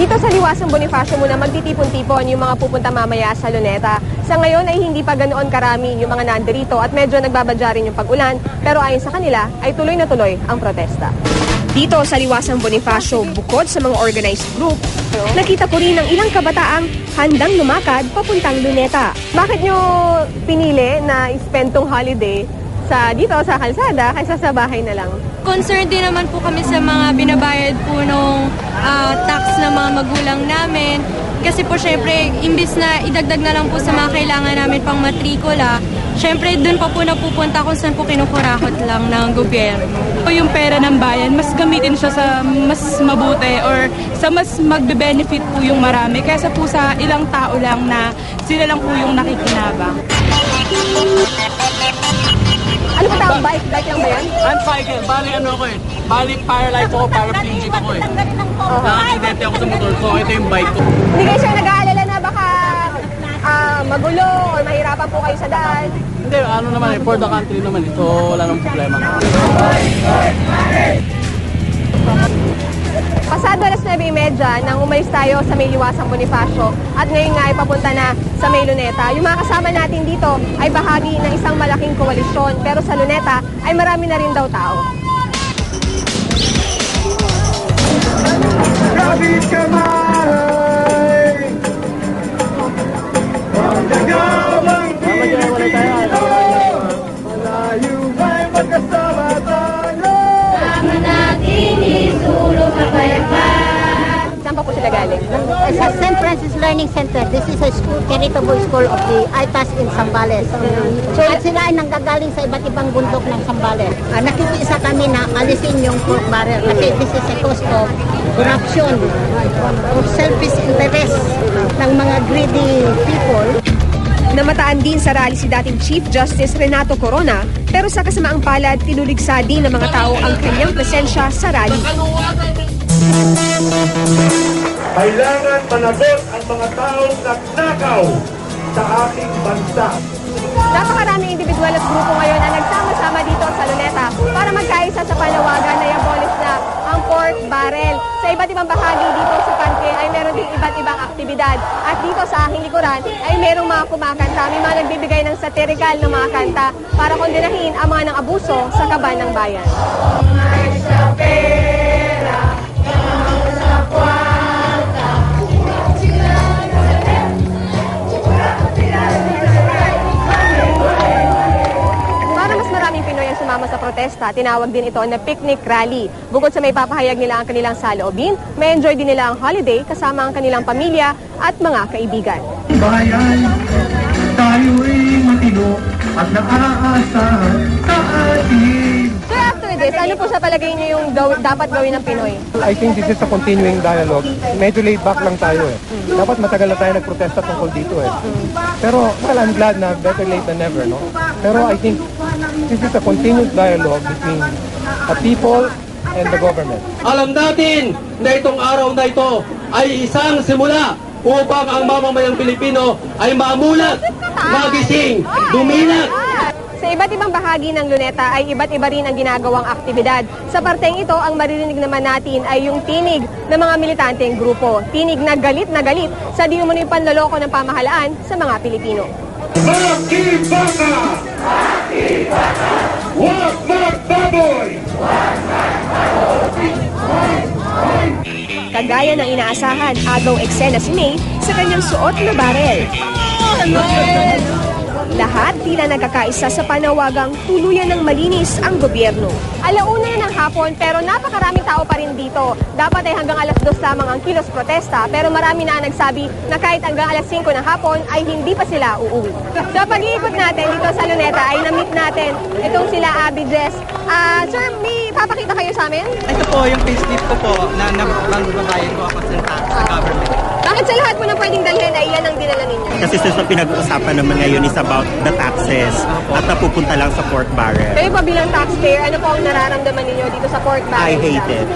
Dito sa Liwasang Bonifacio muna magtitipon-tipon yung mga pupunta mamaya sa Luneta. Sa ngayon ay hindi pa ganoon karami yung mga nandirito at medyo nagbabadya rin yung pag-ulan pero ayon sa kanila ay tuloy na tuloy ang protesta. Dito sa Liwasang Bonifacio, bukod sa mga organized group, nakita ko rin ang ilang kabataang handang lumakad papuntang Luneta. Bakit nyo pinili na spend tong holiday sa dito sa kalsada kaysa sa bahay na lang? Concerned din naman po kami sa mga binabayad po nung ah, tax ng mga magulang namin. Kasi po syempre, imbis na idagdag na lang po sa mga kailangan namin pang matrikula, syempre doon pa po napupunta kung saan po kinukurakot lang ng gobyerno. O yung pera ng bayan, mas gamitin siya sa mas mabuti or sa mas magbe-benefit po yung marami kaysa po sa ilang tao lang na sila lang po yung nakikinabang. Tawag? Bike? Bike lang ba yan? I'm cycle. Bali ano ako eh. Bali paralyzed ako, paraplegic ako eh. Nakakidente ako sa motor ko. Ito yung bike ko. Hindi kayo siya nag-aalala na baka ah, magulo or mahirapan po kayo sa daan. Hindi, ano naman eh. For the country naman eh. So wala nang problema. 9.30 nang umalis tayo sa may Liwasang Bonifacio at ngayon nga ay papunta na sa may Luneta. Yung mga kasama natin dito ay bahagi ng isang malaking koalisyon pero sa Luneta ay marami na rin daw tao. Kapit kamay sa St. Francis Learning Center. This is a school, Caritago School of the ITAS in Zambales. So sila ay nanggagaling sa iba't ibang bundok ng Zambales. Uh, nakikiisa kami na alisin yung pork barrel kasi this is a cost of corruption, of selfish interest ng mga greedy people. Namataan din sa rally si dating Chief Justice Renato Corona pero sa kasamaang palad tinuligsa din ng mga tao ang kanyang presensya sa rally. Kailangan managot ang mga taong nagnakaw sa ating bansa Napakaraming individual at grupo ngayon na nagsama-sama dito sa Luneta para magkaisa sa panawagan na i-abolish na ang pork barrel. Sa iba't ibang bahagi dito sa parke ay meron din iba't ibang aktibidad. At dito sa aking likuran ay merong mga kumakanta, may mga nagbibigay ng satirical na mga kanta para kondinahin ang mga nang abuso sa kaban ng bayan. Protesta, tinawag din ito na picnic rally. Bukod sa may papahayag nila ang kanilang saloobin, may enjoy din nila ang holiday kasama ang kanilang pamilya at mga kaibigan. Bayan, tayo'y matino at nakaasahan sa atin So after this, ano po sa palagay niyo yung gaw- dapat gawin ng Pinoy? I think this is a continuing dialogue. Medyo laid back lang tayo eh. Dapat matagal na tayo nagprotesta tungkol dito eh. Pero, well, I'm glad na better late than never, no? Pero I think this is a continued dialogue between the people and the government. Alam natin na itong araw na ito ay isang simula upang ang mamamayang Pilipino ay mamulat, magising, dumilat, Sa iba't ibang bahagi ng Luneta ay iba't iba rin ang ginagawang aktibidad. Sa parteng ito, ang maririnig naman natin ay yung tinig ng mga militanteng grupo. Tinig na galit na galit sa di umano'y panloloko ng pamahalaan sa mga Pilipino. Makibaka! Kagaya ng inaasahan, agaw eksena si May sa kanyang suot na barel. Lahat tila nagkakaisa sa panawagang tuluyan ng malinis ang gobyerno. Alauna na ng hapon pero napakaraming tao pa rin dito. Dapat ay hanggang alas dos lamang ang kilos protesta pero marami na nagsabi na kahit hanggang alas 5 ng hapon ay hindi pa sila uuwi. Sa pag-iikot natin dito sa Luneta ay na-meet natin itong sila Abby Jess. Ah, sir, may papakita kayo sa amin? Ito po yung payslip ko po na nabangbabayan ko ako sa government. Bakit sa lahat po na pwedeng dalhin ay yan ang dinala ninyo? Kasi since ang pinag-uusapan naman ngayon is about the taxes at napupunta lang sa pork barrel. Kayo pa bilang taxpayer, ano po ang nararamdaman ninyo dito sa pork barrel? I hate it.